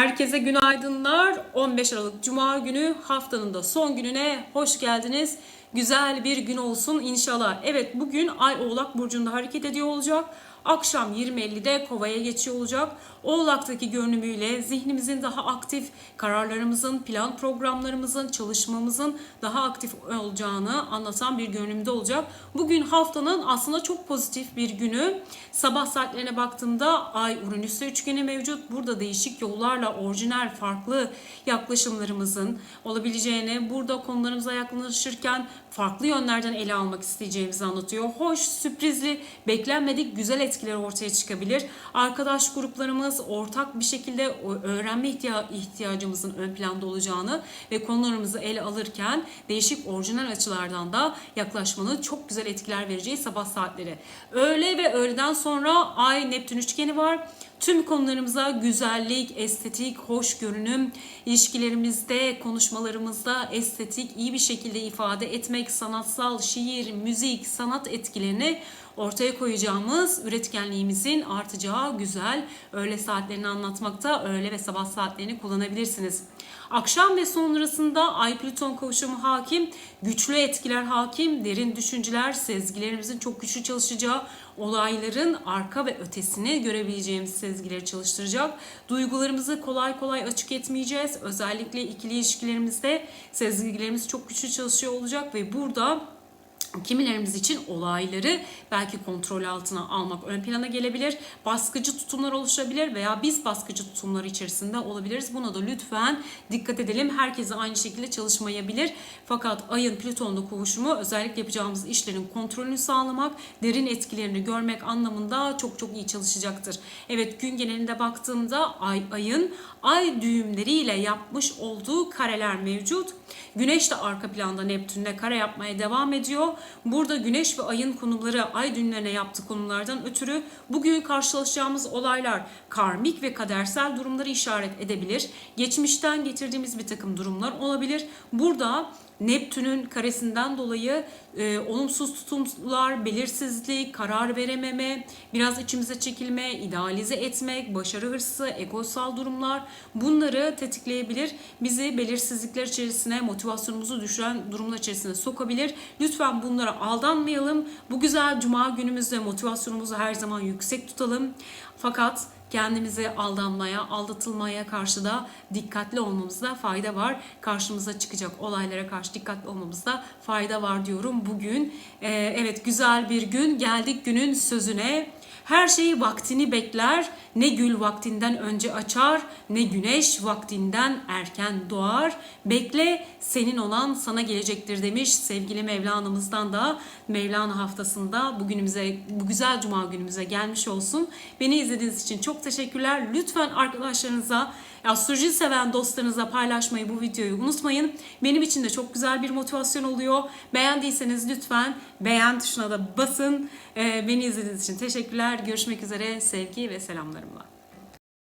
Herkese günaydınlar. 15 Aralık Cuma günü haftanın da son gününe hoş geldiniz. Güzel bir gün olsun inşallah. Evet bugün Ay Oğlak Burcu'nda hareket ediyor olacak. Akşam 20.50'de Kova'ya geçiyor olacak. Oğlak'taki görünümüyle zihnimizin daha aktif, kararlarımızın, plan programlarımızın, çalışmamızın daha aktif olacağını anlatan bir görünümde olacak. Bugün haftanın aslında çok pozitif bir günü. Sabah saatlerine baktığımda Ay Uranüs'te üçgeni mevcut. Burada değişik yollarla orijinal farklı yaklaşımlarımızın olabileceğini, burada konularımıza yaklaşırken farklı yönlerden ele almak isteyeceğimizi anlatıyor. Hoş, sürprizli, beklenmedik güzel etkiler ortaya çıkabilir. Arkadaş gruplarımız ortak bir şekilde öğrenme ihtiya- ihtiyacımızın ön planda olacağını ve konularımızı ele alırken değişik orijinal açılardan da yaklaşmanın çok güzel etkiler vereceği sabah saatleri. Öğle ve öğleden sonra Ay Neptün üçgeni var. Tüm konularımıza güzellik, estetik, hoş görünüm, ilişkilerimizde, konuşmalarımızda estetik, iyi bir şekilde ifade etmek, sanatsal, şiir, müzik, sanat etkilerini ortaya koyacağımız üretkenliğimizin artacağı güzel öğle saatlerini anlatmakta öğle ve sabah saatlerini kullanabilirsiniz. Akşam ve sonrasında Ay Plüton kavuşumu hakim, güçlü etkiler hakim, derin düşünceler, sezgilerimizin çok güçlü çalışacağı, olayların arka ve ötesini görebileceğimiz sezgileri çalıştıracak. Duygularımızı kolay kolay açık etmeyeceğiz. Özellikle ikili ilişkilerimizde sezgilerimiz çok güçlü çalışıyor olacak ve burada Kimilerimiz için olayları belki kontrol altına almak ön plana gelebilir. Baskıcı tutumlar oluşabilir veya biz baskıcı tutumlar içerisinde olabiliriz. Buna da lütfen dikkat edelim. Herkese aynı şekilde çalışmayabilir. Fakat ayın Plüton'da kavuşumu özellikle yapacağımız işlerin kontrolünü sağlamak, derin etkilerini görmek anlamında çok çok iyi çalışacaktır. Evet gün genelinde baktığımda ay ayın ay düğümleriyle yapmış olduğu kareler mevcut. Güneş de arka planda Neptün'de kare yapmaya devam ediyor. Burada Güneş ve Ay'ın konumları ay düğümlerine yaptığı konumlardan ötürü bugün karşılaşacağımız olaylar karmik ve kadersel durumları işaret edebilir. Geçmişten getirdiğimiz bir takım durumlar olabilir. Burada Neptün'ün karesinden dolayı e, olumsuz tutumlar, belirsizlik, karar verememe, biraz içimize çekilme, idealize etmek, başarı hırsı, egosal durumlar bunları tetikleyebilir. Bizi belirsizlikler içerisine, motivasyonumuzu düşüren durumlar içerisine sokabilir. Lütfen bunlara aldanmayalım. Bu güzel cuma günümüzde motivasyonumuzu her zaman yüksek tutalım. Fakat kendimizi aldanmaya, aldatılmaya karşı da dikkatli olmamızda fayda var. Karşımıza çıkacak olaylara karşı dikkatli olmamızda fayda var diyorum bugün. Ee, evet güzel bir gün geldik günün sözüne. Her şey vaktini bekler, ne gül vaktinden önce açar, ne güneş vaktinden erken doğar. Bekle, senin olan sana gelecektir demiş sevgili Mevlana'mızdan da Mevlana haftasında bugünümüze, bu güzel cuma günümüze gelmiş olsun. Beni izlediğiniz için çok teşekkürler. Lütfen arkadaşlarınıza, astroloji seven dostlarınıza paylaşmayı bu videoyu unutmayın. Benim için de çok güzel bir motivasyon oluyor. Beğendiyseniz lütfen beğen tuşuna da basın. Ee, beni izlediğiniz için teşekkürler. Görüşmek üzere. Sevgi ve selamlarımla.